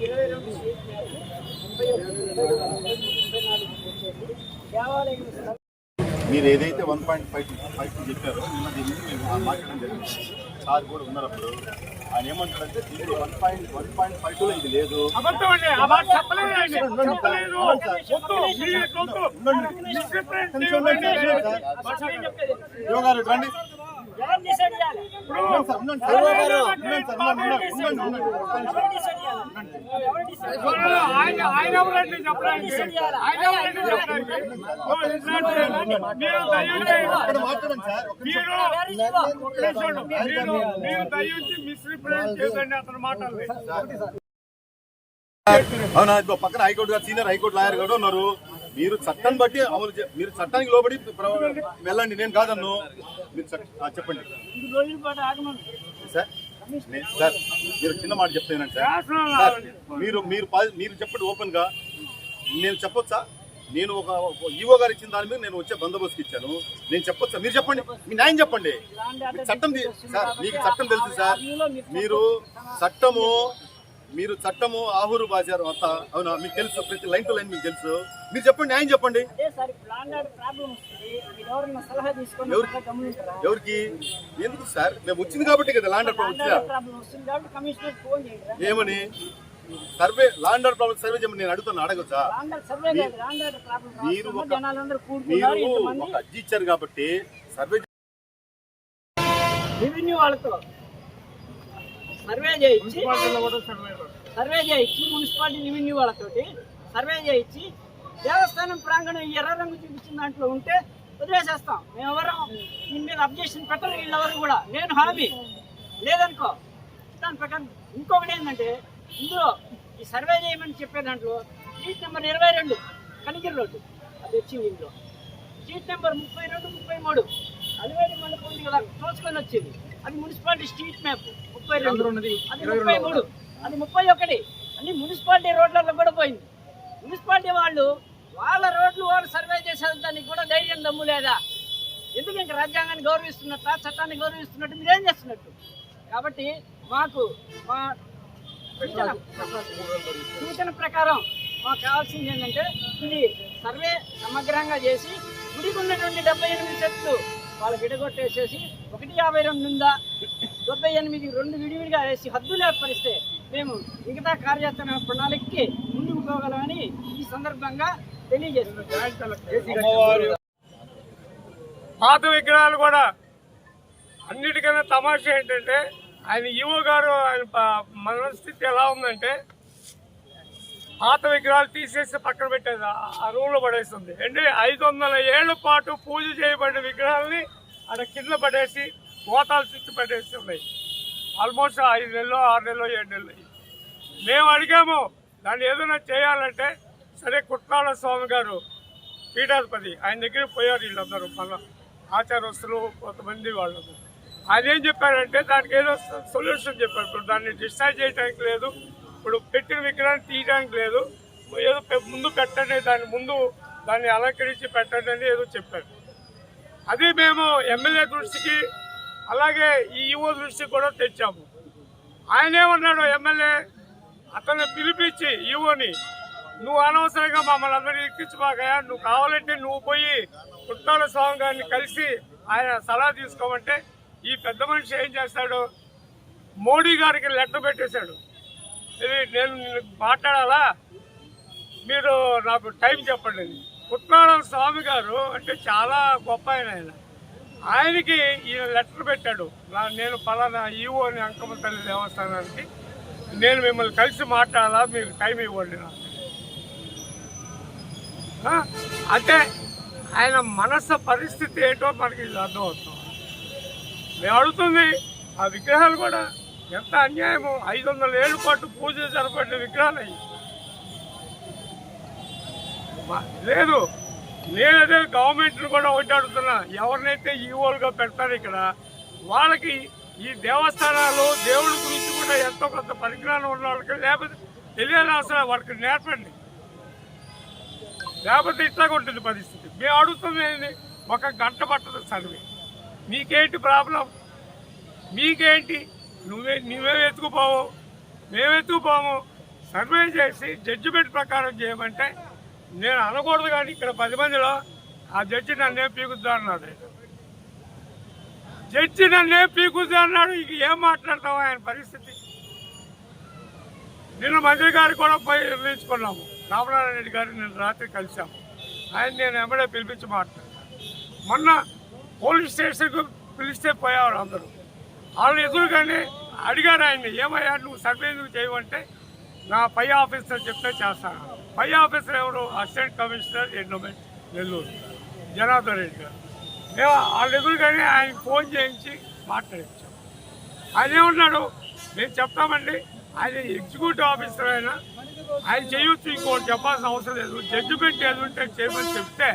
ఇరవై రెండు స్వీట్ ముప్పై ఒకటి ముప్పై నాలుగు దేవాలయం మీరు ఏదైతే one point five five two చెప్పారో నిన్న దీన్ని మేము మాట్లాడడం జరిగింది. సార్ కూడా ఉన్నారు అప్పుడు ఆయన ఏమంటాడంటే దీనికి one point one point five టూలో ఇది లేదు. రండి. ఆయన ఆయన చెప్పడానికి ఆయన మీరు మీరు మీరు మిస్రిప్రజెంట్ అతని అవునా? ఇదిగో పక్కన హైకోర్టు గారు సీనియర్ హైకోర్టు లాయర్ గారు ఉన్నారు. మీరు చట్టాన్ని బట్టి అమలు మీరు చట్టానికి లోబడి వెళ్ళండి. నేను కాదన్ను. మీరు చెప్పండి. సార్ సార్ మీరు చిన్న మాట చెప్తానండి సార్. మీరు మీరు మీరు చెప్పండి ఓపెన్గా నేను చెప్పొచ్చా? నేను ఒక ఈవో గారు ఇచ్చిన దాని మీద నేను వచ్చే బందోబస్తు ఇచ్చాను. నేను చెప్పొచ్చా? మీరు చెప్పండి. మీ న్యాయం చెప్పండి. చట్టం సార్ మీకు చట్టం తెలుసు సార్. మీరు చట్టము మీరు చట్టము ఆహురు బాజారు అంత. అవునా? మీకు తెలుసు. ప్రతి లైన్ టు లైన్ మీకు తెలుసు. మీరు చెప్పండి. న్యాయం చెప్పండి. సార్ ఎవరికి? ఎందుకు సార్? మేము వచ్చింది కాబట్టి కదా ల్యాండ్ ఆర్డర్ వచ్చిందా? ప్రాబ్లం ఏమని? Survey land order problem survey చేయమని నేను అడుగుతాను అడగచ్చా? మీరు ఒక- అర్జీ ఇచ్చారు కాబట్టి సర్వే రెవెన్యూ వాళ్ళతో సర్వే చేయించి సర్వే చేయించి మున్సిపాలిటీ రెవెన్యూ వాళ్ళతోటి సర్వే చేయించి దేవస్థానం ప్రాంగణం ఎర్ర రంగు చూపించిన దాంట్లో ఉంటే వదిలేసేస్తాం. మేము ఎవరం దీని మీద అబ్జెక్షన్ పెట్టరు వీళ్ళెవరు కూడా. నేను హామీ. లేదనుకో దాని ప్రకారం ఇంకొకటి ఏంటంటే ఇందులో ఈ సర్వే చేయమని చెప్పే దాంట్లో సీట్ నెంబర్ ఇరవై రెండు కనిగిరి రోడ్డు. అది వచ్చింది ఇందులో. సీట్ నెంబర్ ముప్పై రెండు ముప్పై మూడు. అలివేడి మండపం కదా తోసుకొని వచ్చింది. అది మున్సిపాలిటీ స్ట్రీట్ మ్యాప్ ముప్పై రెండు. అది ముప్పై మూడు. అది ముప్పై ఒకటి. అన్ని మున్సిపాలిటీ రోడ్లలో కూడా పోయింది. మున్సిపాలిటీ వాళ్ళు వాళ్ళ రోడ్లు వాళ్ళు సర్వే చేసేదానికి కూడా ధైర్యం దమ్ము లేదా? ఎందుకు ఇంకా రాజ్యాంగాన్ని గౌరవిస్తున్నట్ట చట్టాన్ని గౌరవిస్తున్నట్టు మీరేం చేస్తున్నట్టు? కాబట్టి మాకు మా సూచన సూచన ప్రకారం మాకు కావాల్సింది ఏంటంటే ఇది సర్వే సమగ్రంగా చేసి గుడికి ఉన్నటువంటి డెబ్బై ఎనిమిది చెట్లు వాళ్ళకి విడగొట్టేసేసి ఒకటి యాభై రెండు ఉందా డెబ్బై ఎనిమిది రెండు విడివిడిగా వేసి హద్దులు ఏర్పరిస్తే మేము మిగతా కార్యాచరణ ప్రణాళికకి ముందుకు పోగలమని ఈ సందర్భంగా తెలియజేస్తున్నాం. పాత విగ్రహాలు కూడా అన్నిటికన్నా తమాషా ఏంటంటే ఆయన ఈవో గారు ఆయన మనస్థితి ఎలా ఉందంటే పాత విగ్రహాలు తీసేసి పక్కన పెట్టేది ఆ- రూమ్లో పడేస్తుంది. అంటే ఐదు వందల ఏళ్ళ పాటు పూజ చేయబడిన విగ్రహాలని అక్కడ కింద పడేసి గోతాలు చుట్టూ పడేసి ఉన్నాయి. ఆల్మోస్ట్ ఐదు నెలలు ఆరు నెలలు ఏడు నెలలు. మేము అడిగాము దాన్ని ఏదైనా చేయాలంటే సరే కుట్రాల స్వామి గారు పీఠాధిపతి ఆయన దగ్గర పోయారు వీళ్ళందరూ. మన ఆచారస్తులు కొంతమంది వాళ్ళందరూ. అదేం ఏం చెప్పారంటే దానికి ఏదో సొల్యూషన్ చెప్పారు. ఇప్పుడు దాన్ని డిశ్చార్జ్ చేయడానికి లేదు. ఇప్పుడు పెట్టిన విగ్రహాన్ని తీయడానికి లేదు. ఏదో ముందు పెట్టండి దాని ముందు దాన్ని అలంకరించి పెట్టండి అని ఏదో చెప్పారు. అది మేము ఎమ్మెల్యే దృష్టికి అలాగే ఈ ఈఓ దృష్టికి కూడా తెచ్చాము. ఆయన ఏమన్నాడు ఎమ్మెల్యే. అతన్ని పిలిపించి ఈఓని నువ్వు అనవసరంగా మమ్మల్ని అందరినీ ఎక్కించుకోకయా నువ్వు కావాలంటే నువ్వు పోయి కుట్టాల స్వామి గారిని కలిసి ఆయన సలహా తీసుకోమంటే ఈ పెద్ద మనిషి ఏం చేస్తాడు? మోడీ గారికి లెటర్ పెట్టేశాడు. ఇది నేను మాట్లాడాలా? మీరు నాకు టైం చెప్పండి. కుట్నారాయణ స్వామి గారు అంటే చాలా గొప్ప ఆయన ఆయన. ఆయనకి ఈయన లెటర్ పెట్టాడు. నా- నేను పలానా ఈవో అని అంకమ్మ తల్లి దేవస్థానానికి. నేను మిమ్మల్ని కలిసి మాట్లాడాలా? మీకు టైం ఇవ్వండి నాకు. అంటే ఆయన మనస్సు పరిస్థితి ఏంటో మనకి ఇది అర్థమవుతుంది. మేము అడుగుతుంది ఆ విగ్రహాలు కూడా ఎంత అన్యాయము ఐదు వందల ఏళ్ళ పాటు పూజ జరపడిన విగ్రహాలు అయ్యి. లేదు నేనదే గవర్నమెంట్ను కూడా ఒకటి అడుగుతున్నా. ఎవరినైతే ఈవోలుగా పెడతారు ఇక్కడ వాళ్ళకి ఈ దేవస్థానాలు దేవుడి గురించి కూడా ఎంతో కొంత పరిజ్ఞానం ఉన్న వాళ్ళకి లేకపోతే తెలియని అసలు వాళ్ళకి నేర్పండి. లేకపోతే ఇట్లా ఉంటుంది పరిస్థితి. మేము అడుగుతుంది ఒక గంట పట్టదు సర్వే. మీకేంటి ప్రాబ్లం? మీకేంటి నువ్వే నువ్వే ఎత్తుకుపోవు మేము ఎత్తుకుపోము సర్వే చేసి జడ్జిమెంట్ ప్రకారం చేయమంటే నేను అనకూడదు కానీ ఇక్కడ పది మందిలో ఆ జడ్జి నన్నే పీకుద్దా అన్నాడు. జడ్జి నన్నే పీకుద్దా అన్నాడు. ఇక ఏం మాట్లాడతావు ఆయన పరిస్థితి? నిన్న మంత్రి గారు కూడా పోయి నిర్ణయించుకున్నాము. రామనారాయణ రెడ్డి గారిని నిన్న రాత్రి కలిశాము. ఆయన నేను ఎమ్మడే పిలిపించి మాట్లాడతాను మొన్న పోలీస్ స్టేషన్కు పిలిస్తే పోయేవారు అందరూ. వాళ్ళు ఎదురుగానే అడిగారు ఆయన్ని ఏమయ్యా నువ్వు సర్వే నువ్వు చేయమంటే నా పై ఆఫీసర్ చెప్తే చేస్తాను. పై ఆఫీసర్ ఎవరు? Assistant commissioner endowment Nellore. Janardhan Reddy గారు. మేము వాళ్ళ ఎదురుగానే ఆయన ఫోన్ చేయించి మాట్లాడించాం. ఆయన ఏమన్నాడు? మేము చెప్తామండి ఆయన ఎగ్జిక్యూటివ్ ఆఫీసర్ అయినా ఆయన చేయొచ్చు ఇంకోటి చెప్పాల్సిన అవసరం లేదు. జడ్జిమెంట్ ఏది ఉంటే చేయమని చెప్తే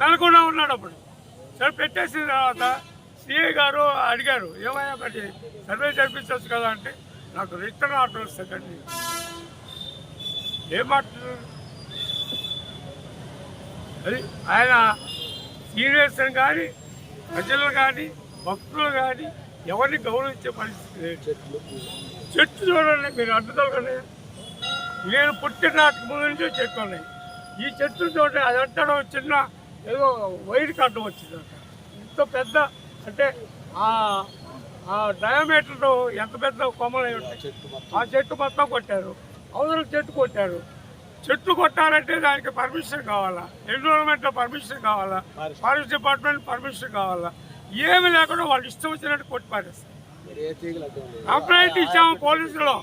నెలకొండ ఉన్నాడు అప్పుడు. సరే పెట్టేసిన తర్వాత సిఐ గారు అడిగారు ఏమైనా మరి సర్వే జరిపించవచ్చు కదా అంటే నాకు రిటర్న్ ఆర్డర్ వస్తుందండి ఏం అది ఆయన సీనియర్స్ని కానీ ప్రజలు కానీ భక్తులు కానీ ఎవరిని గౌరవించే పరిస్థితి లేదు. చెట్టు చూడండి మీరు అడ్డుదలకండి నేను పుట్టిన నాటికి ముందు నుంచే చెట్టు ఉన్నాయి. ఈ చెట్లు చూడండి అది అంటాడు చిన్న ఏదో వైర్ కట్టం వచ్చింది ఇంత పెద్ద అంటే ఆ డయామీటర్ ఎంత పెద్ద కొమ్మలు ఉంటాయి? ఆ చెట్టు మొత్తం కొట్టారు. అవతల చెట్టు కొట్టారు. చెట్లు కొట్టారంటే దానికి పర్మిషన్ కావాలా? ఎన్విరాన్మెంట్ పర్మిషన్ కావాలా? ఫారెస్ట్ డిపార్ట్మెంట్ పర్మిషన్ కావాలా? ఏమి లేకుండా వాళ్ళు ఇష్టం వచ్చినట్టు కొట్టి పారేస్తారు. కంప్లైంట్ ఇచ్చాము పోలీసులు.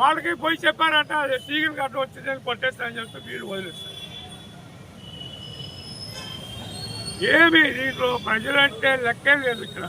వాళ్ళకి పోయి చెప్పారంట అది తీగలు గడ్డ వచ్చిందని కొట్టేస్తారని చెప్తే వీళ్ళు వదిలేస్తారు. ఏమి దీంట్లో ప్రజలంటే లెక్కే లేదు ఇక్కడ.